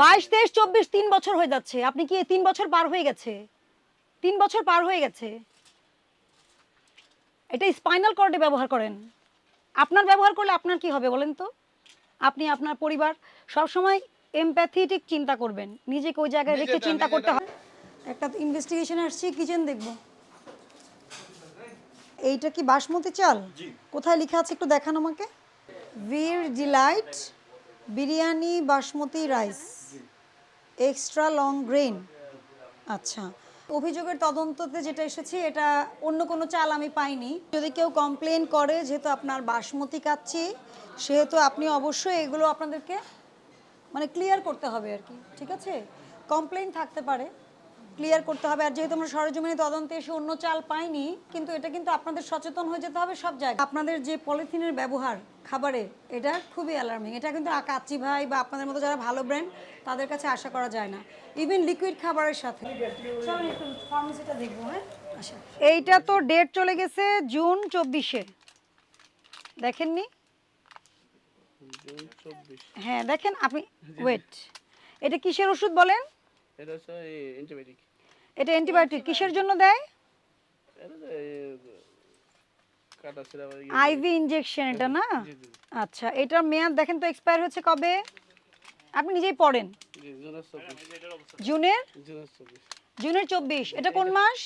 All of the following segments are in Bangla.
বাইশ তেইশ চব্বিশ তিন বছর হয়ে যাচ্ছে। আপনি কি তিন বছর পার হয়ে গেছে? তিন বছর পার হয়ে গেছে। এটা স্পাইনাল কর্ডে ব্যবহার করেন। আপনার ব্যবহার করলে আপনার কি হবে বলেন তো? আপনি আপনার পরিবার সবসময় এমপ্যাথেটিক চিন্তা করবেন। নিজেকে ওই জায়গায় রেখে চিন্তা করতে হবে। একটা ইনভেস্টিগেশন আসছি কিচেন দেখব। এইটা কি বাসমতি চাল? কোথায় লেখা আছে একটু দেখান আমাকে। বীর delight biryani basmati rice extra long grain আচ্ছা। অভিযোগের তদন্ততে যেটা এসেছে, এটা অন্য কোনো চাল আমি পাইনি। যদি কেউ কমপ্লেন করে যেহেতু আপনার বাসমতি কাচ্ছি সেহেতু আপনি অবশ্যই এগুলো আপনাদেরকে মানে ক্লিয়ার করতে হবে আর কি। ঠিক আছে? কমপ্লেন থাকতে পারে। ক্লিয়ার করতে হবে। আর যেহেতু আমরা সরজমিনে তদন্তে এসে অন্য চাল পাইনি কিন্তু এটা কিন্তু আপনাদের সচেতন হয়ে যেতে হবে সব জায়গায়। আপনাদের যে পলিথিনের ব্যবহার খাবারে এটা খুবই অ্যালার্মিং এটা কিন্তু কাচ্চি ভাই বা আপনাদের মতো যারা ভালো ব্র্যান্ড তাদের কাছে আশা করা যায় না। ইভেন লিকুইড খাবারের সাথে। হ্যাঁ? আচ্ছা। এইটা তো ডেট চলে গেছে জুন চব্বিশে। দেখেননি? হ্যাঁ দেখেন আপনি ওয়েট এটা কিসের ওষুধ বলেন? এটা হচ্ছে অ্যান্টিবায়োটিক এটা অ্যান্টিবায়োটিক কিসের জন্য দেয়? আইভি ইনজেকশন এটা না? আচ্ছা এটার মেয়াদ দেখেন তো এক্সপায়ার হচ্ছে কবে? আপনি নিজেই পড়েন। জুনের? জুনের চব্বিশ। এটা কোন মাস?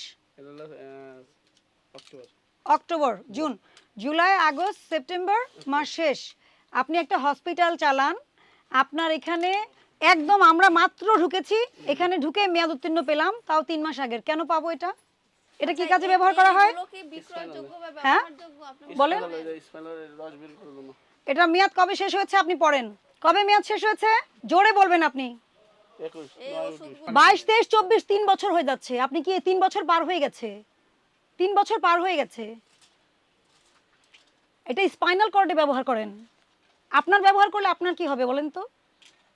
October, June. July, August, September, মাস শেষ। আপনি একটা হসপিটাল চালান। আপনার এখানে একদম আমরা মাত্র ঢুকেছি। এখানে ঢুকে মেয়াদ উত্তীর্ণ পেলাম তাও তিন মাস আগের। কেন পাবো এটা? এটা কি কাজে ব্যবহার করা হয়? হ্যাঁ? বলেন। এটা মেয়াদ কবে শেষ হয়েছে আপনি পড়েন। কবে মেয়াদ শেষ হয়েছে? জোরে বলবেন আপনি। বাইশ তেইশ চব্বিশ তিন বছর হয়ে যাচ্ছে। আপনি কি তিন বছর পার হয়ে গেছে? তিন বছর পার হয়ে গেছে। এটা স্পাইনাল কর্ডে ব্যবহার করেন। আপনার ব্যবহার করলে আপনার কি হবে বলেন তো?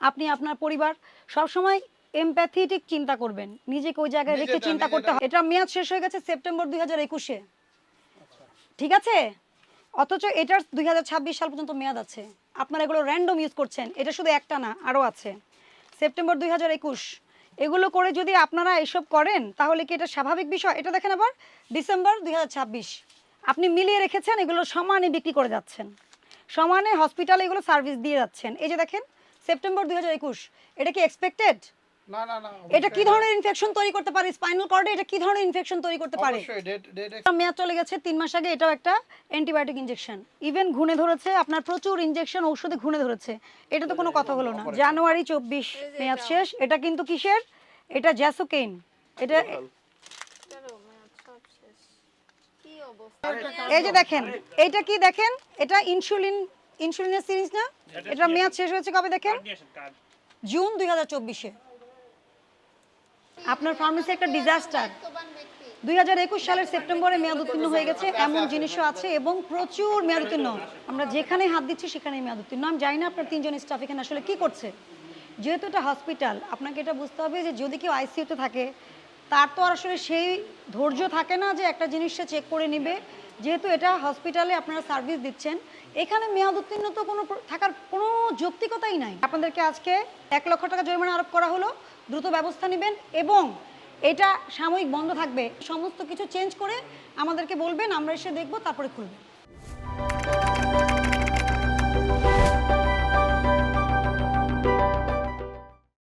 আপনি আপনার পরিবার সবসময় এমপ্যাথেটিক চিন্তা করবেন। নিজেকে ওই জায়গায় রেখে চিন্তা করতে হয়। এটা মেয়াদ শেষ হয়ে গেছে সেপ্টেম্বর দুই হাজার একুশে। ঠিক আছে? অথচ এটার দুই হাজার ছাব্বিশ সাল পর্যন্ত মেয়াদ আছে। আপনারা এগুলো র্যান্ডম ইউজ করছেন। এটা শুধু একটা না আরও আছে। সেপ্টেম্বর দুই হাজার একুশ। এগুলো করে যদি আপনারা এসব করেন তাহলে কি এটা স্বাভাবিক বিষয়? এটা দেখেন আবার ডিসেম্বর দুই হাজার ছাব্বিশ। আপনি মিলিয়ে রেখেছেন এগুলো সমানে বিক্রি করে যাচ্ছেন। সমানে হসপিটালে এগুলো সার্ভিস দিয়ে যাচ্ছেন। এই যে দেখেন সেপ্টেম্বর দু হাজার একুশ। এটা কি এক্সপেক্টেড না না না এটা কি ধরনের ইনফেকশন তৈরি করতে পারে? স্পাইনাল কর্ডে এটা কি ধরনের ইনফেকশন তৈরি করতে পারে? মেয়াদ চলে গেছে তিন মাস আগে এটাও একটা অ্যান্টিবায়োটিক ইনজেকশন ইভেন ঘুনে ধরেছে আপনার প্রচুর ইনজেকশন ঔষধে ঘুনে ধরেছে। এটা তো কোনো কথা হলো না। জানুয়ারি চব্বিশ মেয়াদ শেষ। এটা কিন্তু কিসের? এটা জ্যাসোকেইন এটা চলো মেয়াদ সব শেষ। কি অবস্থা? এই যে দেখেন এইটা কি দেখেন? এটা ইনসুলিন ইনসুলিনের সিরিজ না? এটা মেয়াদ শেষ হয়েছে কবে দেখেন? জুন দুই হাজার চব্বিশে। আপনার ফার্মেসি একটা ডিজাস্টার দুই হাজার একুশ সালের সেপ্টেম্বরে মেয়াদ উত্তীর্ণ হয়ে গেছে এমন জিনিসও আছে এবং প্রচুর মেয়াদ উত্তীর্ণ। আমরা যেখানে হাত দিচ্ছি সেখানেই মেয়াদ উত্তীর্ণ। আমি জানি না আপনার তিনজন স্টাফ এখানে আসলে কি করছে। যেহেতু এটা হসপিটাল আপনাকে এটা বুঝতে হবে যে যদি কেউ আইসিইউতে থাকে তার তো আর আসলে সেই ধৈর্য থাকে না যে একটা জিনিস সে চেক করে নেবে। যেহেতু এটা হসপিটালে আপনারা সার্ভিস দিচ্ছেন, এখানে মেয়াদ উত্তীর্ণ তো কোনো থাকার কোনো যৌক্তিকতাই নাই। আপনাদেরকে আজকে এক লক্ষ টাকা জরিমানা আরোপ করা হলো, দ্রুত ব্যবস্থা নেবেন এবং এটা সাময়িক বন্ধ থাকবে। সমস্ত কিছু চেঞ্জ করে আমাদেরকে বলবেন, আমরা এসে দেখব, তারপরে খুলবেন